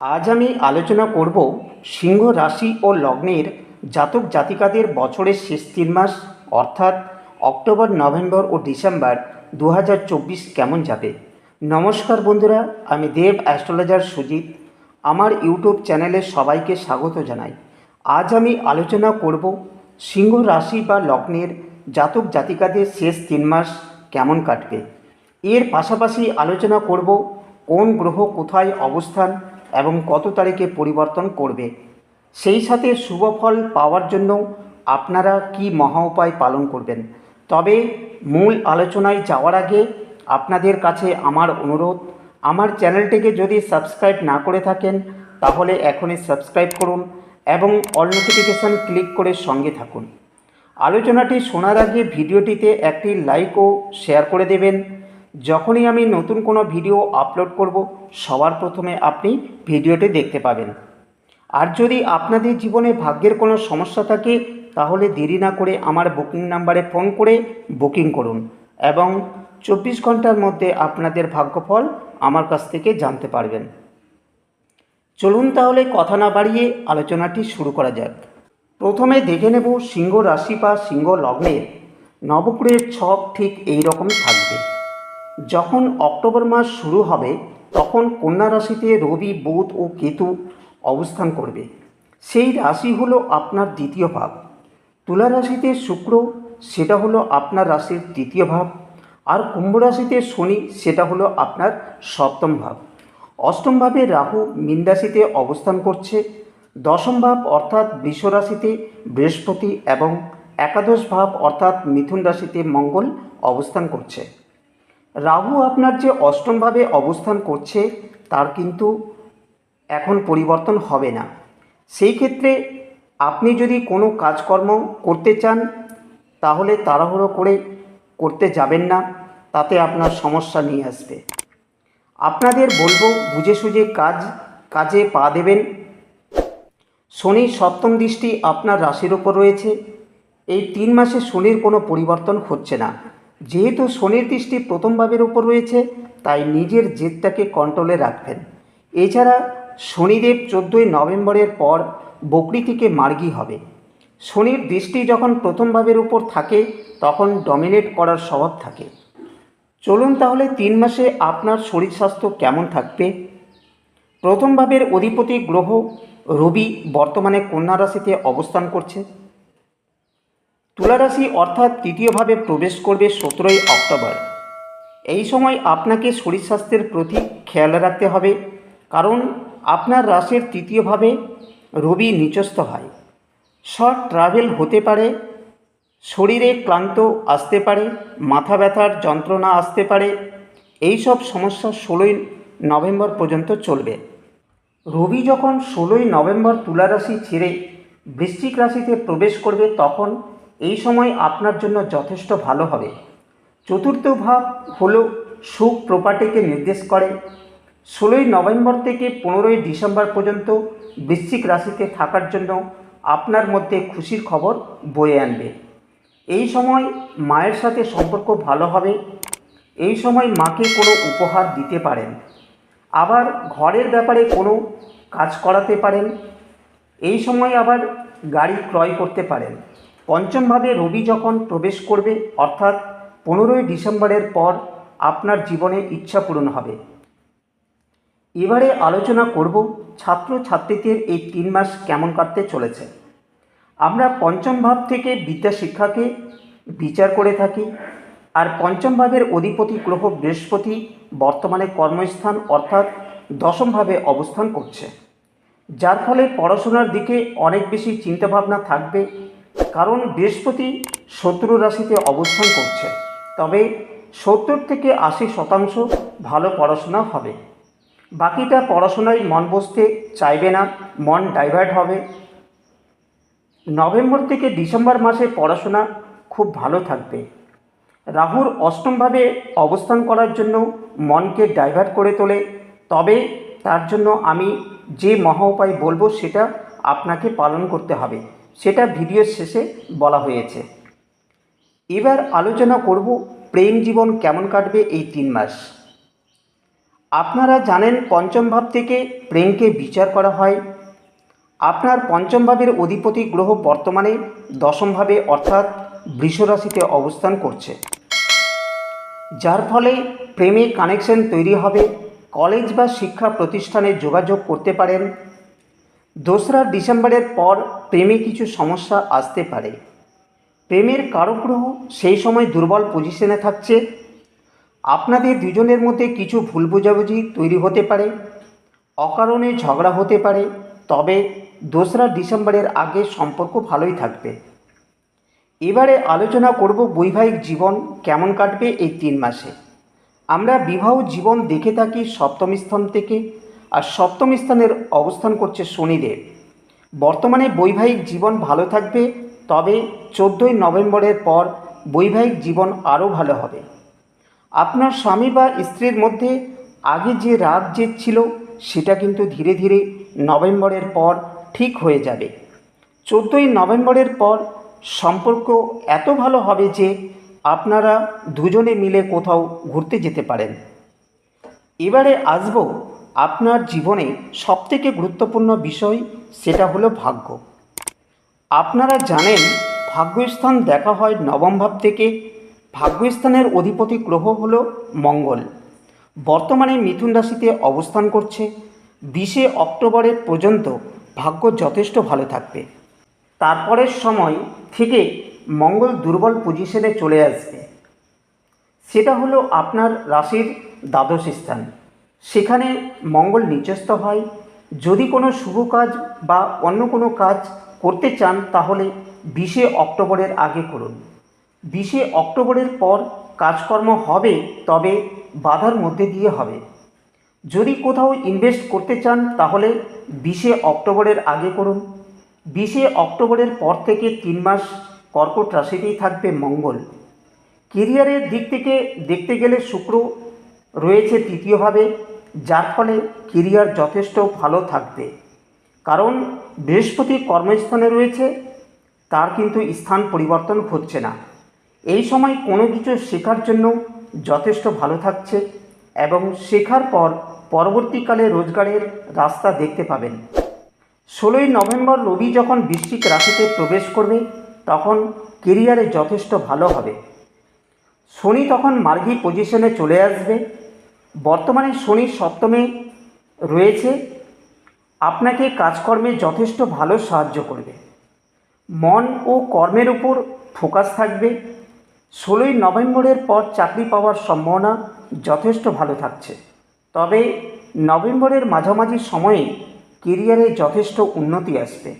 আজ আমি আলোচনা করব সিংহ রাশি ও লগ্নের জাতক জাতিকাদের বছরের শেষ তিন মাস, অর্থাৎ অক্টোবর, নভেম্বর ও ডিসেম্বর দু হাজার চব্বিশ কেমন যাবে? নমস্কার বন্ধুরা, আমি দেব, অ্যাস্ট্রোলজার সুজিত। আমার ইউটিউব চ্যানেলে সবাইকে স্বাগত জানাই। আজ আমি আলোচনা করব সিংহ রাশি বা লগ্নের জাতক জাতিকাদের শেষ তিন মাস কেমন কাটবে। এর পাশাপাশি আলোচনা করব কোন গ্রহ কোথায় অবস্থান এবং কত তারিখে পরিবর্তন করবে। সেই সাথে শুভ ফল পাওয়ার জন্য আপনারা কি মহা উপায় পালন করবেন? তবে মূল আলোচনায় যাওয়ার আগে আপনাদের কাছে আমার অনুরোধ, আমার চ্যানেলটিকে যদি সাবস্ক্রাইব না করে থাকেন, তাহলে এখনই সাবস্ক্রাইব করুন এবং অল নোটিফিকেশান ক্লিক করে সঙ্গে থাকুন। আলোচনাটি শোনার আগে ভিডিওটিতে একটি লাইক ও শেয়ার করে দেবেন। যখনই আমি নতুন কোনো ভিডিও আপলোড করব, সবার প্রথমে আপনি ভিডিওটি দেখতে পাবেন। আর যদি আপনাদের জীবনে ভাগ্যের কোনো সমস্যা থাকে, তাহলে দেরি না করে আমার বুকিং নাম্বারে ফোন করে বুকিং করুন এবং চব্বিশ ঘণ্টার মধ্যে আপনাদের ভাগ্যফল আমার কাছ থেকে জানতে পারবেন। চলুন তাহলে কথা না বাড়িয়ে আলোচনাটি শুরু করা যাক। প্রথমে দেখে নেব সিংহ রাশি বা সিংহ লগ্নের। নবগ্রহের ছক ঠিক এই রকম থাকবে। যখন অক্টোবর মাস শুরু হবে, তখন কন্যা রাশিতে রবি, বুধ ও কেতু অবস্থান করবে। সেই রাশি হলো আপনার দ্বিতীয় ভাব। তুলা রাশিতে শুক্র, সেটা হলো আপনার রাশির তৃতীয় ভাব। আর কুম্ভ রাশিতে শনি, সেটা হলো আপনার সপ্তম ভাব। অষ্টম ভাবে রাহু মীন রাশিতে অবস্থান করছে। দশম ভাব অর্থাৎ বৃষ রাশিতে বৃহস্পতি এবং একাদশ ভাব অর্থাৎ মিথুন রাশিতে মঙ্গল অবস্থান করছে। রাহু আপনার যে অষ্টমভাবে অবস্থান করছে, তার কিন্তু এখন পরিবর্তন হবে না। সেই ক্ষেত্রে আপনি যদি কোনো কাজকর্ম করতে চান, তাহলে তাড়াহুড়ো করে করতে যাবেন না, তাতে আপনার সমস্যা নিয়ে আসবে। আপনাদের বলব বুঝে সুঝে কাজ, কাজে পা দেবেন। শনির সপ্তম দৃষ্টি আপনার রাশির ওপর রয়েছে। এই তিন মাসে শনির কোনো পরিবর্তন হচ্ছে না। যেহেতু শনির দৃষ্টি প্রথম ভাবের উপর রয়েছে, তাই নিজের জেদটাকে কন্ট্রোলে রাখবেন। এছাড়া শনিদেব চোদ্দোই নভেম্বরের পর বকরি থেকে মার্গী হবে। শনির দৃষ্টি যখন প্রথম ভাবের উপর থাকে, তখন ডমিনেট করার স্বভাব থাকে। চলুন তাহলে তিন মাসে আপনার শরীর স্বাস্থ্য কেমন থাকবে? প্রথম ভাবের অধিপতি গ্রহ রবি বর্তমানে কন্যা রাশিতে অবস্থান করছে। তুলারাশি অর্থাৎ তৃতীয়ভাবে প্রবেশ করবে সতেরোই অক্টোবর। এই সময় আপনাকে শরীর স্বাস্থ্যের প্রতি খেয়াল রাখতে হবে, কারণ আপনার রাশির তৃতীয়ভাবে রবি নিচস্থ হয়। শর্ট ট্রাভেল হতে পারে, শরীরে ক্লান্ত আসতে পারে, মাথা ব্যথার যন্ত্রণা আসতে পারে এই সব সমস্যা ষোলোই নভেম্বর পর্যন্ত চলবে। রবি যখন ষোলোই নভেম্বর তুলা রাশি ছেড়ে বৃশ্চিক রাশিতে প্রবেশ করবে, তখন এই সময় আপনার জন্য যথেষ্ট ভালো হবে। চতুর্থ ভাব হল সুখ প্রপার্টিকে নির্দেশ করে। ষোলোই নভেম্বর থেকে পনেরোই ডিসেম্বর পর্যন্ত বৃশ্চিক রাশিতে থাকার জন্য আপনার মধ্যে খুশির খবর বয়ে আনবে। এই সময় মায়ের সাথে সম্পর্ক ভালো হবে। এই সময় মাকে কোনো উপহার দিতে পারেন। আবার ঘরের ব্যাপারে কোনো কাজ করাতে পারেন। এই সময় আবার গাড়ি ক্রয় করতে পারেন। পঞ্চমভাবে রবি যখন প্রবেশ করবে, অর্থাৎ পনেরোই ডিসেম্বরের পর আপনার জীবনে ইচ্ছা পূরণ হবে। এবারে আলোচনা করব ছাত্র ছাত্রীদের এই তিন মাস কেমন কাটতে চলেছে। আমরা পঞ্চম ভাব থেকে বিদ্যা শিক্ষাকে বিচার করে থাকি, আর পঞ্চম ভাবের অধিপতি গ্রহ বৃহস্পতি বর্তমানে কর্মস্থান, অর্থাৎ দশমভাবে অবস্থান করছে। যার ফলে পড়াশোনার দিকে অনেক বেশি চিন্তাভাবনা থাকবে কারণ বৃহস্পতি শত্রু রাশিতে অবস্থান করছে। তবে সত্তর থেকে আশি শতাংশ ভালো পড়াশোনা হবে। বাকিটা পড়াশোনায় মন বসতে চাইবে না, মন ডাইভার্ট হবে। নভেম্বর থেকে ডিসেম্বর মাসে পড়াশোনা খুব ভালো থাকবে। রাহুর অষ্টমভাবে অবস্থান করার জন্য মনকে ডাইভার্ট করে তোলে। তবে তার জন্য আমি যে মহা উপায় বলব সেটা আপনাকে পালন করতে হবে। সেটা ভিডিওর শেষে বলা হয়েছে। এবার আলোচনা করব প্রেম জীবন কেমন কাটবে এই তিন মাস। আপনারা জানেন পঞ্চম ভাব থেকে প্রেমকে বিচার করা হয়। আপনার পঞ্চম ভাবের অধিপতি গ্রহ বর্তমানে দশমভাবে অর্থাৎ বৃষরাশিতে অবস্থান করছে। যার ফলে প্রেমে কানেকশন তৈরি হবে কলেজ বা শিক্ষা প্রতিষ্ঠানে যোগাযোগ করতে পারেন দোসরা ডিসেম্বরের পর প্রেমে কিছু সমস্যা আসতে পারে। প্রেমের গ্রহ সেই সময় দুর্বল পজিশনে থাকছে। আপনাদের দুজনের মধ্যে কিছু ভুল বোঝাবুঝি তৈরি হতে পারে। অকারণে ঝগড়া হতে পারে, তবে দোসরা ডিসেম্বরের আগে সম্পর্ক ভালোই থাকবে। এবারে আলোচনা করব বৈবাহিক জীবন কেমন কাটবে এই তিন মাসে। আমরা বিবাহ জীবন দেখে থাকি সপ্তম স্থান থেকে। আর সপ্তম স্থানের অবস্থান করছে শনিদেব। বর্তমানে বৈবাহিক জীবন ভালো থাকবে, তবে চোদ্দোই নভেম্বরের পর বৈবাহিক জীবন আরও ভালো হবে। আপনার স্বামী বা স্ত্রীর মধ্যে আগে যে রাগ জেদ ছিল, সেটা কিন্তু ধীরে ধীরে নভেম্বরের পর ঠিক হয়ে যাবে। চোদ্দোই নভেম্বরের পর সম্পর্ক এত ভালো হবে যে আপনারা দুজনে মিলে কোথাও ঘুরতে যেতে পারেন। এবারে আসব আপনার জীবনে সবথেকে গুরুত্বপূর্ণ বিষয় সেটা হলো ভাগ্য। আপনারা জানেন ভাগ্যস্থান দেখা হয় নবম ভাব থেকে। ভাগ্যস্থানের অধিপতি গ্রহ হল মঙ্গল। বর্তমানে মিথুন রাশিতে অবস্থান করছে। বিশে অক্টোবরের পর্যন্ত ভাগ্য যথেষ্ট ভালো থাকবে। তারপরের সময় থেকে মঙ্গল দুর্বল পজিশনে চলে আসবে। সেটা হলো আপনার রাশির দ্বাদশ স্থান। সেখানে মঙ্গল নিচস্থ হয়। যদি কোনো শুভ কাজ বা অন্য কোনো কাজ করতে চান, তাহলে বিশে অক্টোবরের আগে করুন। বিশে অক্টোবরের পর কাজকর্ম হবে, তবে বাধার মধ্যে দিয়ে হবে। যদি কোথাও ইনভেস্ট করতে চান, তাহলে বিশে অক্টোবরের আগে করুন। বিশে অক্টোবরের পর থেকে তিন মাস কর্কট রাশিতেই থাকবে মঙ্গল। কেরিয়ারের দিক থেকে দেখতে গেলে শুক্র রয়েছে তৃতীয়ভাবে। যার ফলে কেরিয়ার যথেষ্ট ভালো থাকবে। কারণ বৃহস্পতি কর্মস্থানে রয়েছে, তার কিন্তু স্থান পরিবর্তন হচ্ছে না। এই সময় কোনো কিছু শেখার জন্য যথেষ্ট ভালো থাকছে এবং শেখার পর পরবর্তীকালে রোজগারের রাস্তা দেখতে পাবেন। ষোলোই নভেম্বর রবি যখন বৃশ্চিক রাশিতে প্রবেশ করবে, তখন কেরিয়ারে যথেষ্ট ভালো হবে। শনি তখন মার্গী পজিশনে চলে আসবে। বর্তমানে শনি সপ্তমে রয়েছে। আপনাকে কাজকর্মে যথেষ্ট ভালো সাহায্য করবে। মন ও কর্মের উপর ফোকাস থাকবে। ষোলোই নভেম্বরের পর চাকরি পাওয়ার সম্ভাবনা যথেষ্ট ভালো থাকছে। তবে নভেম্বরের মাঝামাঝি সময়ে কেরিয়ারে যথেষ্ট উন্নতি আসবে।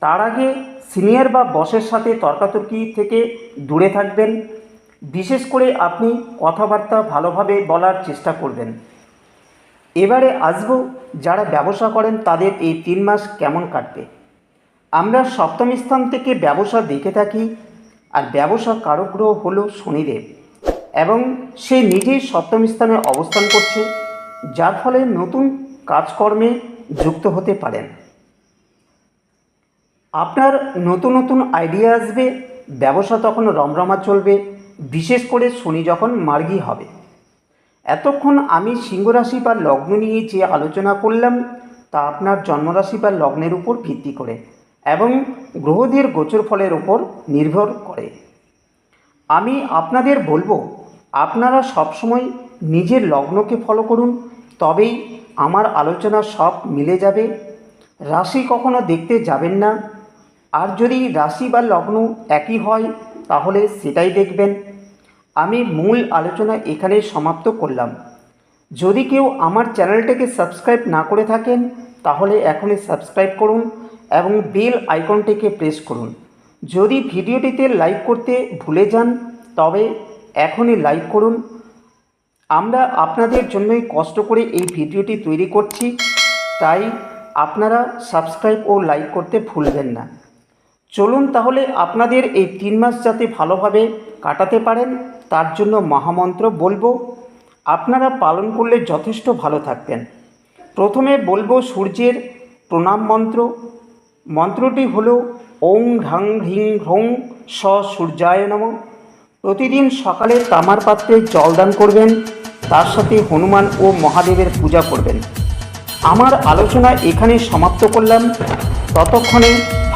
তার আগে সিনিয়র বা বসের সাথে তর্কাতর্কি থেকে দূরে থাকবেন। বিশেষ করে আপনি কথাবার্তা ভালোভাবে বলার চেষ্টা করবেন। এবারে আসব যারা ব্যবসা করেন তাদের এই তিন মাস কেমন কাটবে। আমরা সপ্তম স্থান থেকে ব্যবসা দেখে থাকি, আর ব্যবসা কারগ্রহ হল শনিদেব। এবং সে নিজেই সপ্তম স্থানে অবস্থান করছে, যার ফলে নতুন কাজকর্মে যুক্ত হতে পারেন। আপনার নতুন নতুন আইডিয়া আসবে, ব্যবসা তখন রমরমা চলবে বিশেষ করে শনি যখন মার্গী হবে। এতক্ষণ আমি সিংহরাশি বা লগ্ন নিয়ে যে আলোচনা করলাম, তা আপনার জন্মরাশি বা লগ্নের উপর ভিত্তি করে এবং গ্রহদের গোচর ফলের উপর নির্ভর করে। আমি আপনাদের বলব, আপনারা সবসময় নিজের লগ্নকে ফলো করুন, তবেই আমার আলোচনা সব মিলে যাবে। রাশি কখনো দেখতে যাবেন না। আর যদি রাশি বা লগ্ন একই হয় তাহলে সেটাই দেখবেন। আমি মূল আলোচনা এখানে সমাপ্ত করলাম। যদি কেউ আমার চ্যানেলটাকে সাবস্ক্রাইব না করে থাকেন, তাহলে এখনই সাবস্ক্রাইব করুন এবং বেল আইকনটিকে প্রেস করুন। যদি ভিডিওটিতে লাইক করতে ভুলে যান, তবে এখনই লাইক করুন। আমরা আপনাদের জন্যই কষ্ট করে এই ভিডিওটি তৈরি করছি, তাই আপনারা সাবস্ক্রাইব ও লাইক করতে ভুলবেন না। চলুন তাহলে আপনাদের এই তিন মাস যাতে ভালোভাবে কাটাতে পারেন, তার জন্য মহামন্ত্র বলব। আপনারা পালন করলে যথেষ্ট ভালো থাকবেন। প্রথমে বলব সূর্যের প্রণাম মন্ত্র। মন্ত্রটি হল, ওং ঢাং হিং হ্রং স সূর্যায় নম। প্রতিদিন সকালে তামার পাত্রে জল দান করবেন, তার সাথে হনুমান ও মহাদেবের পূজা করবেন। আমার আলোচনা এখানে সমাপ্ত করলাম। ততক্ষণে